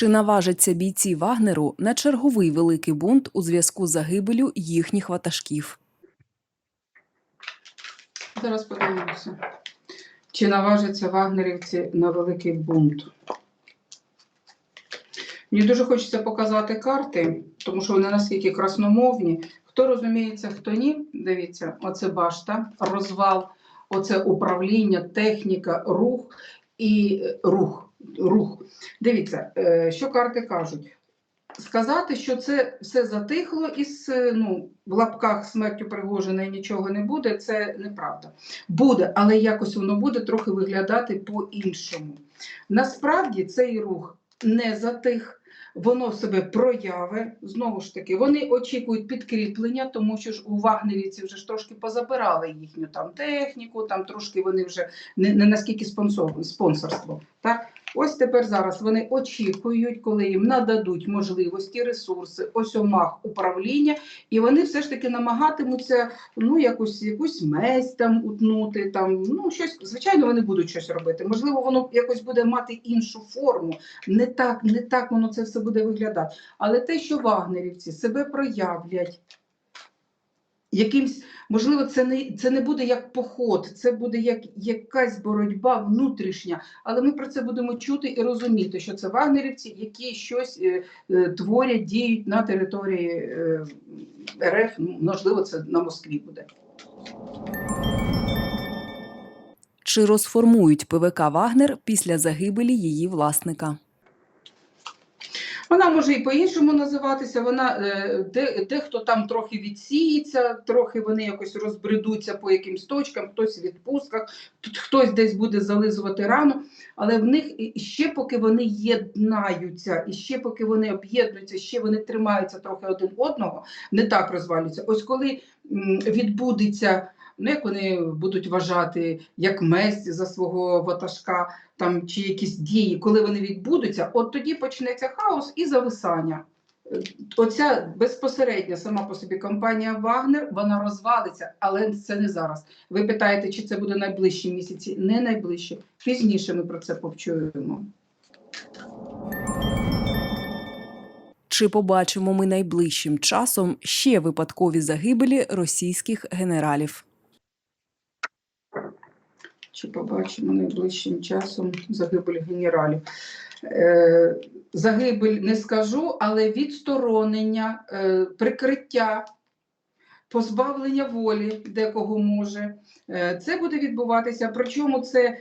Чи наважаться бійці Вагнеру на черговий великий бунт у зв'язку з загибелю їхніх ватажків? Зараз подивимося. Чи наважаться вагнерівці на великий бунт? Мені дуже хочеться показати карти, тому що вони наскільки красномовні. Хто розуміється, хто ні, дивіться, оце башта, розвал, оце управління, техніка, рух і рух. Рух. Дивіться, е, що карти кажуть. Сказати, що це все затихло і е, ну, в лапках смертю Пригожина нічого не буде, це неправда. Буде, але якось воно буде трохи виглядати по-іншому. Насправді цей рух не затих, воно себе прояви. Знову ж таки, вони очікують підкріплення, тому що ж у вагнерівців вже ж трошки позабирали їхню там техніку, там трошки вони вже не, не наскільки спонсор, спонсорство. Так? Ось тепер зараз вони очікують, коли їм нададуть можливості, ресурси, осьомах управління, і вони все ж таки намагатимуться ну якусь якусь месь там утнути. Там ну щось звичайно вони будуть щось робити. Можливо, воно якось буде мати іншу форму. Не так, не так воно це все буде виглядати. Але те, що вагнерівці себе проявлять. Якимсь, можливо, це не, це не буде як поход, це буде як якась боротьба внутрішня, але ми про це будемо чути і розуміти, що це вагнерівці, які щось е, е, творять, діють на території е, РФ, можливо, це на Москві буде. Чи розформують ПВК Вагнер після загибелі її власника? Вона може і по-іншому називатися. Вона е, де, дехто там трохи відсіється, трохи вони якось розбредуться по якимсь точкам, хтось в відпустках, хтось десь буде зализувати рану. Але в них ще поки вони єднаються, і ще поки вони об'єднуються, ще вони тримаються трохи один одного, не так розвалюються. Ось коли відбудеться. Ну, як вони будуть вважати як месть за свого ватажка, там чи якісь дії, коли вони відбудуться, от тоді почнеться хаос і зависання. Е, Оця безпосередня сама по собі компанія Вагнер вона розвалиться, але це не зараз. Ви питаєте, чи це буде найближчі місяці? Не найближчі. Пізніше ми про це почуємо. Чи побачимо ми найближчим часом ще випадкові загибелі російських генералів? Чи побачимо найближчим часом загибель генералів? Е, загибель не скажу, але відсторонення, е, прикриття, позбавлення волі декого може. Е, Це буде відбуватися. Причому це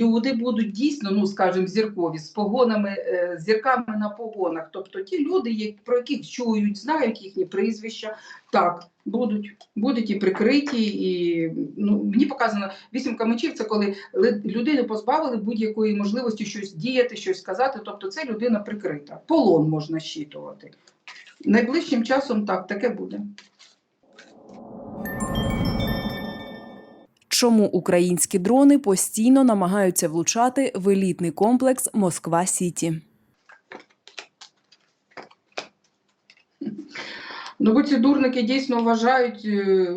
люди будуть дійсно, ну скажімо, зіркові з погонами, е, з зірками на погонах. Тобто ті люди, про яких чують, знають їхні прізвища, так. Будуть, будуть і прикриті, і ну мені показано вісімка мечів. Це коли ли- людину позбавили будь-якої можливості щось діяти, щось сказати. Тобто, це людина прикрита. Полон можна щитувати. Найближчим часом так таке буде. Чому українські дрони постійно намагаються влучати в елітний комплекс Москва Сіті? Ну, бо ці дурники дійсно вважають е,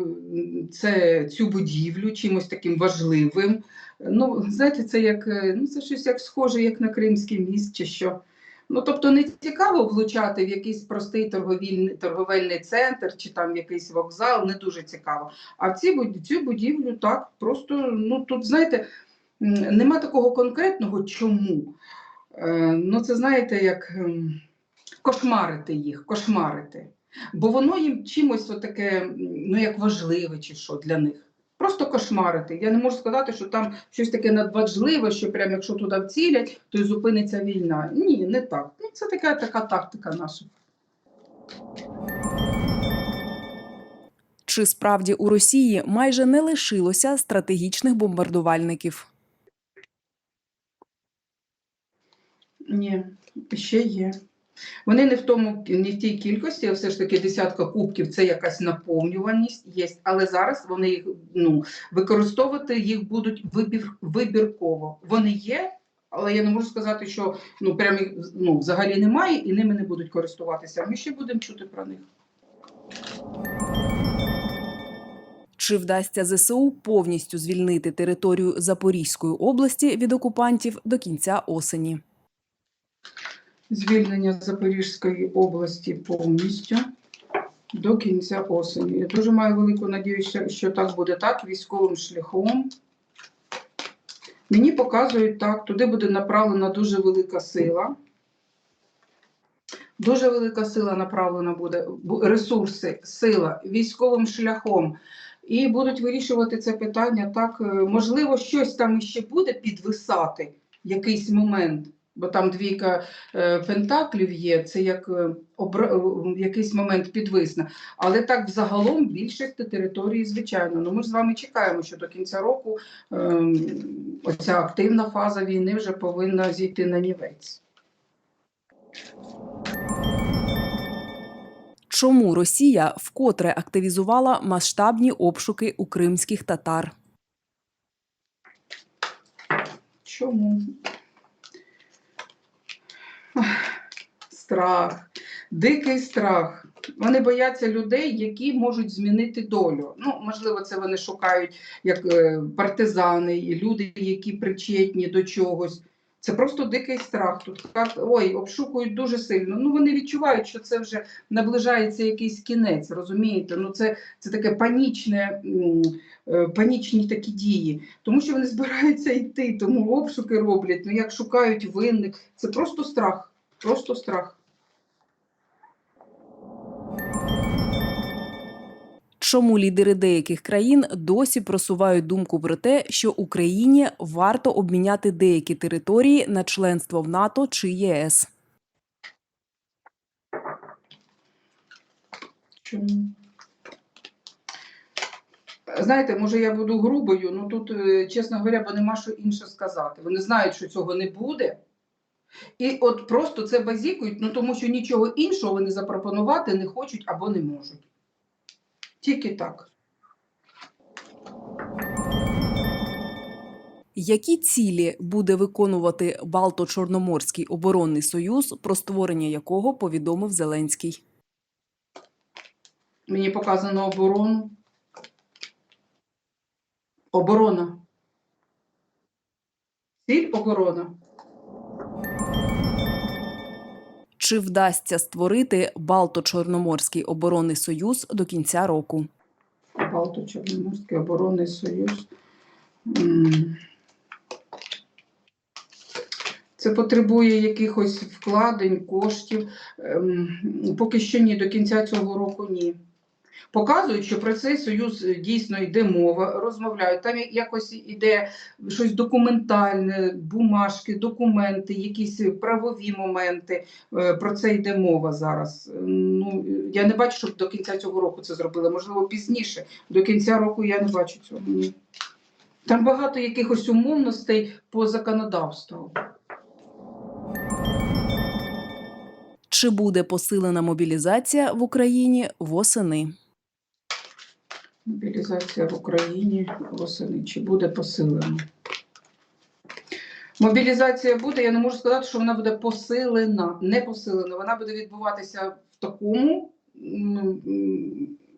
це, цю будівлю чимось таким важливим. Ну, знаєте, це як е, ну, це щось як схоже, як на Кримський міст чи що. Ну, тобто не цікаво влучати в якийсь простий торговільний, торговельний центр чи там якийсь вокзал, не дуже цікаво. А в ці, цю будівлю так, просто, ну тут, знаєте, нема такого конкретного чому. Е, ну, це знаєте, як ем, кошмарити їх, кошмарити. Бо воно їм чимось таке, ну як важливе чи що для них. Просто кошмарити. Я не можу сказати, що там щось таке надважливе, що прям якщо туди вцілять, то й зупиниться війна. Ні, не так. Ну, це така така тактика наша. Чи справді у Росії майже не лишилося стратегічних бомбардувальників? Ні, ще є. Вони не в тому, не в тій кількості, все ж таки десятка кубків це якась наповнюваність є, але зараз вони їх ну, використовувати їх будуть вибір, вибірково. Вони є, але я не можу сказати, що ну прям ну, взагалі немає і ними не будуть користуватися. Ми ще будемо чути про них. Чи вдасться ЗСУ повністю звільнити територію Запорізької області від окупантів до кінця осені? Звільнення Запорізької області повністю до кінця осені. Я дуже маю велику надію, що- так буде так, військовим шляхом. Мені показують так, туди буде направлена дуже велика сила. Дуже велика сила направлена буде, ресурси, сила військовим шляхом. І будуть вирішувати це питання так. е, Можливо, щось там іще буде підвисати якийсь момент, бо там двійка е, пентаклів є, це як е, обра... е, якийсь момент підвисне. Але так взагалом більшості території, звичайно. Ну ми ж з вами чекаємо, що до кінця року ем, оця активна фаза війни вже повинна зійти на нівець. Чому Росія вкотре активізувала масштабні обшуки у кримських татар? Чому? Ах, Страх, дикий страх. Вони бояться людей, які можуть змінити долю. Ну, можливо, це вони шукають як е, партизани, люди, які причетні до чогось. Це просто дикий страх. Тут так ой, обшукують дуже сильно. Ну вони відчувають, що це вже наближається якийсь кінець. Розумієте? Ну це, це таке панічне, е, панічні такі дії тому що вони збираються йти, тому обшуки роблять. Ну як шукають винних, це просто страх. Просто страх. Чому лідери деяких країн досі просувають думку про те, що Україні варто обміняти деякі території на членство в НАТО чи ЄС? Знаєте, може я буду грубою, ну тут, е, чесно говоря, бо нема що інше сказати. Вони знають, що цього не буде. І от просто це базікують, ну тому що нічого іншого вони запропонувати не хочуть або не можуть. Тільки так. Які цілі буде виконувати Балто-Чорноморський оборонний союз, про створення якого повідомив Зеленський? Мені показано оборону. Оборона. Ціль оборона. Чи вдасться створити Балто-Чорноморський оборонний союз до кінця року? Балто-Чорноморський оборонний союз. Це потребує якихось вкладень, коштів. Ем, Поки що ні, до кінця цього року ні. Показують, що про цей союз е, дійсно йде мова, розмовляють. Там якось іде щось документальне, бумажки, документи, якісь правові моменти. Е, Про це йде мова зараз. Е, Ну, я не бачу, щоб до кінця цього року це зробили. Можливо, пізніше. До кінця року я не бачу цього. Там багато якихось умовностей по законодавству. Чи буде посилена мобілізація в Україні восени? Мобілізація в Україні восени. Чи буде посилена? Мобілізація буде, я не можу сказати, що вона буде посилена, не посилена. Вона буде відбуватися в такому,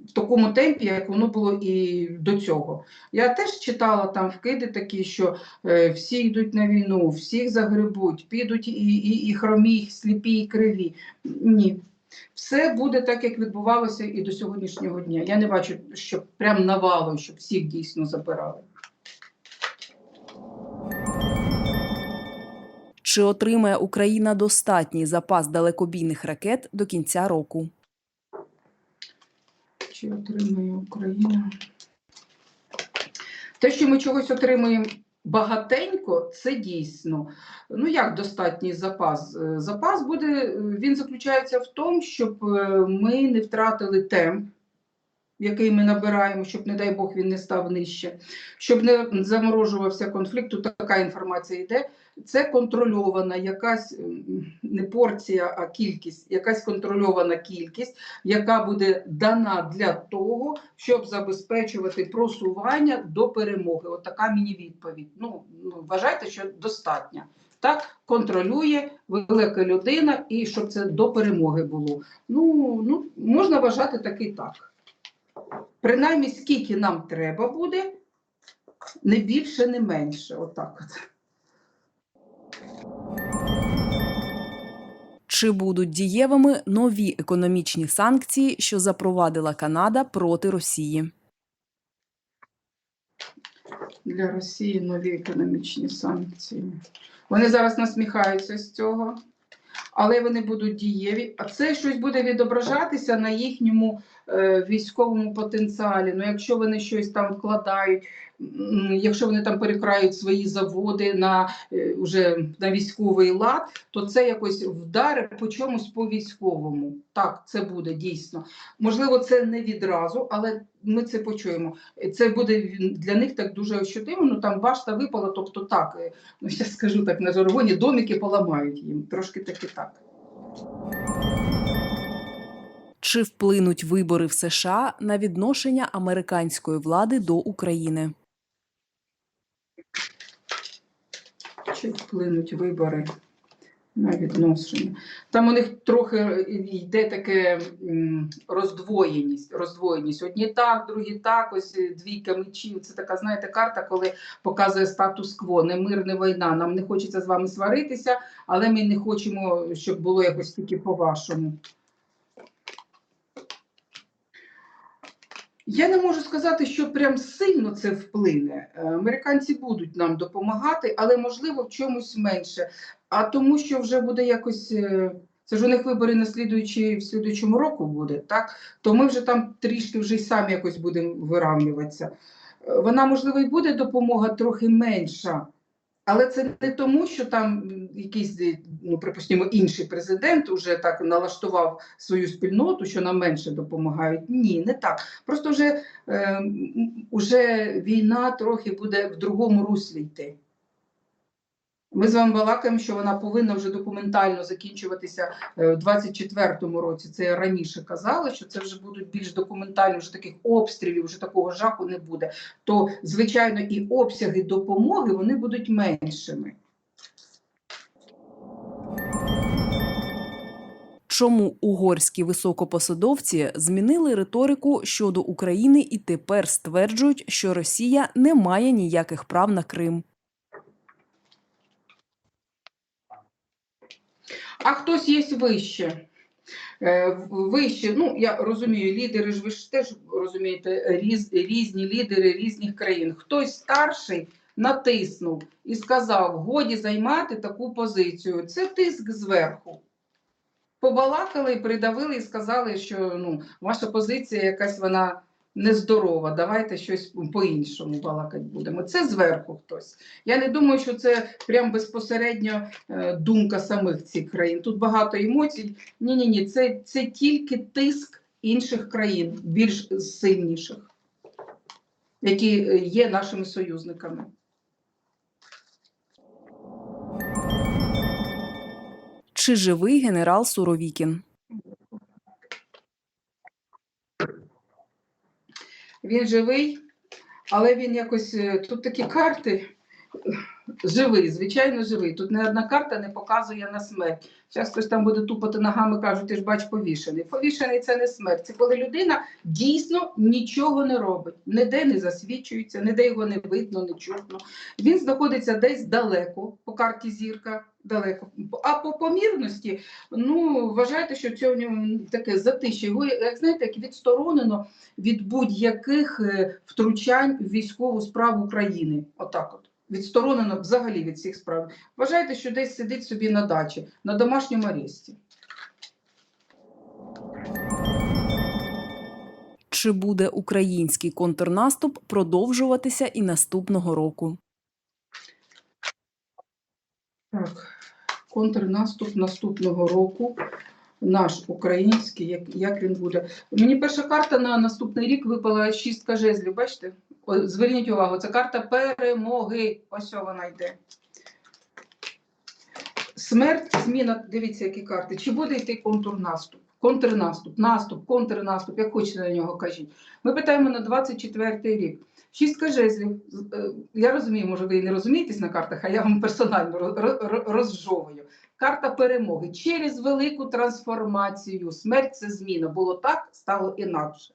в такому темпі, як воно було і до цього. Я теж читала там вкиди такі, що е, всі йдуть на війну, всіх загребуть, підуть і, і, і хромі, і сліпі, і криві. Ні. Все буде так, як відбувалося і до сьогоднішнього дня. Я не бачу, щоб прям навалою, щоб всіх дійсно забирали. Чи отримає Україна достатній запас далекобійних ракет до кінця року? Чи отримує Україна? Те, що ми чогось отримуємо багатенько, це дійсно. Ну як достатній запас? Е, Запас буде, е, він заключається в тому, щоб е, ми не втратили темп, який ми набираємо, щоб, не дай Бог, він не став нижче, щоб не заморожувався конфлікт. Тут така інформація йде. Це контрольована якась не порція, а кількість, якась контрольована кількість, яка буде дана для того, щоб забезпечувати просування до перемоги. От така мені відповідь. Ну, ну вважайте, що достатньо. Так, контролює велика людина, і щоб це до перемоги було. Ну, ну можна вважати таки так. Принаймні, скільки нам треба буде, не більше, не менше. Отак от. Чи будуть дієвими нові економічні санкції, що запровадила Канада проти Росії? Для Росії нові економічні санкції. Вони зараз насміхаються з цього, але вони будуть дієві. А це щось буде відображатися на їхньому військовому потенціалі. Ну, якщо вони щось там вкладають, якщо вони там перекрають свої заводи на е, уже на військовий лад, то це якось вдари по чомусь по військовому. Так, це буде дійсно. Можливо, це не відразу, але ми це почуємо. Це буде для них так дуже ощутимо. Ну там башта випала, тобто так, е, ну я скажу так на жаргоні, домики поламають їм. Трошки таки так. Чи вплинуть вибори в США на відношення американської влади до України? Чи вплинуть вибори на відношення? Там у них трохи йде таке роздвоєність. роздвоєність. Одні так, другі так, ось двійка мечів. Це така, знаєте, карта, коли показує статус-кво, не мир, війна. Нам не хочеться з вами сваритися, але ми не хочемо, щоб було якось тільки по-вашому. Я не можу сказати, що прям сильно це вплине. Е, Американці будуть нам допомагати, але можливо в чомусь менше. А тому, що вже буде якось. е, Це ж у них вибори на слідуючі, в слідуючому року буде, так? То ми вже там трішки вже й самі якось будемо виравнюватися. Е, Вона, можливо, і буде допомога трохи менша, але це не тому, що там якийсь, е, ну, припустимо, інший президент уже так налаштував свою спільноту, що нам менше допомагають. Ні, не так. Просто вже, е, вже війна трохи буде в другому руслі йти. Ми з вами балакаємо, що вона повинна вже документально закінчуватися е, в 24-му році. Це я раніше казала, що це вже будуть більш документально, вже таких обстрілів, вже такого жаху не буде. То, звичайно, і обсяги допомоги вони будуть меншими. Чому угорські високопосадовці змінили риторику щодо України і тепер стверджують, що Росія не має ніяких прав на Крим? А хтось є вище. Е, Вище, ну я розумію, лідери ж ви ж теж розумієте, різ, різні лідери різних країн. Хтось старший натиснув і сказав: годі займати таку позицію. Це тиск зверху. Побалакали, придавили і сказали, що ну, ваша позиція якась вона нездорова. Давайте щось по-іншому балакати будемо. Це зверху хтось. Я не думаю, що це прям безпосередньо е, думка самих цих країн. Тут багато емоцій. Ні, ні, ні, це, це тільки тиск інших країн, більш сильніших, які е, є нашими союзниками. Чи живий генерал Суровікін? Він живий, але він якось е, тут такі карти. Живий, звичайно, живий. Тут не одна карта не показує на смерть. Зараз хтось там буде тупати ногами, кажуть, ти ж бач повішений. Повішений це не смерть. Це коли людина дійсно нічого не робить, ніде не засвідчується, ніде його не видно, не чутно. Він знаходиться десь далеко, по карті зірка далеко. А по помірності, ну вважайте, що це у нього таке затище. Його, як знаєте, як відсторонено від будь-яких е, втручань в військову справу країни. Отак от. Відсторонено взагалі від всіх справ. Вважайте, що десь сидить собі на дачі, на домашньому аресті. Чи буде український контрнаступ продовжуватися і наступного року? Так, контрнаступ наступного року. Наш український, як, як він буде. Мені перша карта на наступний рік випала шістка жезлів. Бачите? О, Зверніть увагу, це карта перемоги. Ось вона йде. Смерть, зміна, дивіться, які карти. Чи буде йти контрнаступ? Контрнаступ, наступ, контрнаступ, як хочете на нього кажіть. Ми питаємо на 24 рік. Шістка жезлів. Е, Я розумію, може, ви і не розумієтесь на картах, а я вам персонально роз- роз- розжовую. Карта перемоги через велику трансформацію. Смерть це зміна. Було так, стало інакше.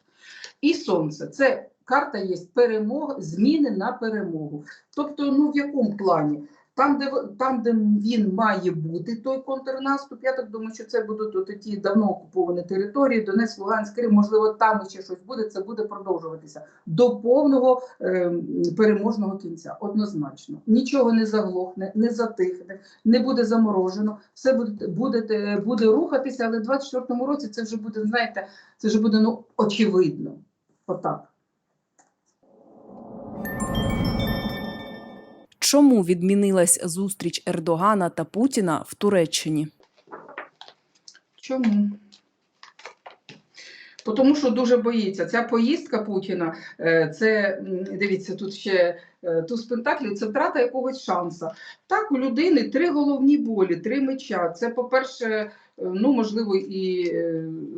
І сонце це карта є перемога, зміни на перемогу. Тобто, ну в якому плані? Там, де там, де він має бути, той контрнаступ, я так думаю, що це будуть от ті давно окуповані території, Донецьк, Луганськ, Крим, можливо, там ще щось буде. Це буде продовжуватися до повного е, переможного кінця. Однозначно, нічого не заглохне, не затихне, не буде заморожено. Все буде буде, буде рухатися, але в 24-му році це вже буде, знаєте, це вже буде ну очевидно. Отак. Чому відмінилась зустріч Ердогана та Путіна в Туреччині? Чому? Тому що дуже боїться. Ця поїздка Путіна, е, це дивіться, тут ще е, туз пентаклів, це втрата якогось шанса. Так, у людини три головні болі, три меча. Це, по-перше, е, ну можливо, і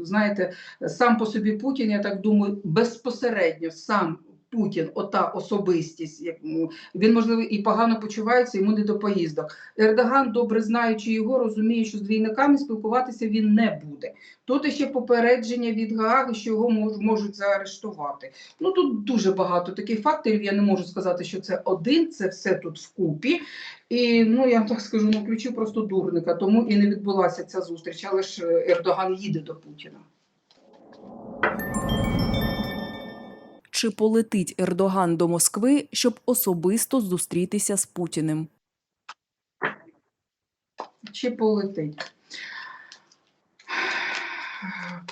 знаєте, сам по собі Путін, я так думаю, безпосередньо сам. Путін, ота особистість, він можливо і погано почувається, йому не до поїздок. Ердоган, добре знаючи його, розуміє, що з двійниками спілкуватися він не буде. Тут ще попередження від Гааги, що його мож- можуть заарештувати. Ну тут дуже багато таких факторів. Я не можу сказати, що це один, це все тут вкупі. І ну я так скажу, ну ключі просто дурника, тому і не відбулася ця зустріч. Але ж е, Ердоган їде до Путіна. Чи полетить Ердоган до Москви, щоб особисто зустрітися з Путіним? Чи полетить?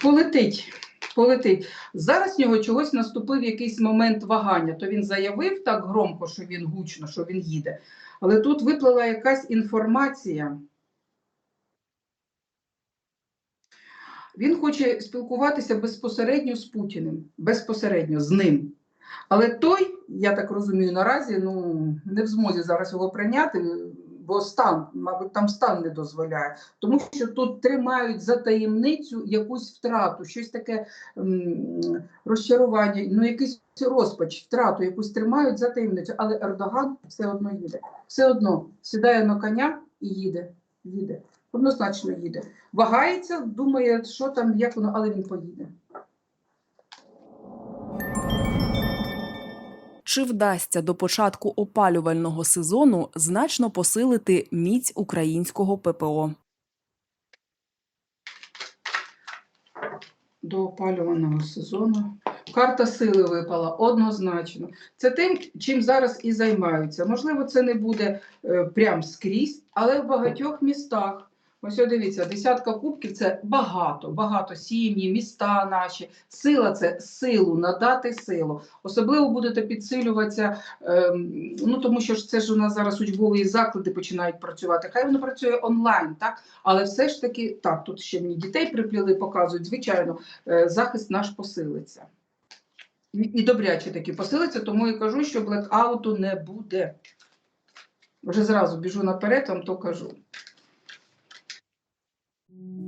Полетить. Полетить. Зараз в нього чогось наступив якийсь момент вагання. То він заявив так громко, що він гучно, що він їде. Але тут виплила якась інформація. Він хоче спілкуватися безпосередньо з Путіним, безпосередньо з ним. Але той, я так розумію, наразі ну, не в змозі зараз його прийняти, бо стан, мабуть, там стан не дозволяє. Тому що тут тримають за таємницю якусь втрату, щось таке м, розчарування, ну якийсь розпач, втрату якусь тримають за таємницю. Але Ердоган все одно їде. Все одно сідає на коня і їде. їде. Однозначно їде. Вагається, думає, що там, як воно, але він поїде. Чи вдасться до початку опалювального сезону значно посилити міць українського ППО? до опалювального сезону. Карта сили випала однозначно. Це тим, чим зараз і займаються. Можливо, це не буде е, прям скрізь, але в багатьох містах. Ось дивіться, десятка кубків це багато, багато сім'ї, міста наші. Сила це силу, надати силу. Особливо будете підсилюватися, ем, ну тому що це ж у нас зараз учбові заклади починають працювати. Хай воно працює онлайн, так? Але все ж таки, так, тут ще мені дітей припліли, показують, звичайно, е, захист наш посилиться. І добряче таки посилиться, тому і кажу, що блекауту не буде. Вже зразу біжу наперед, вам то кажу.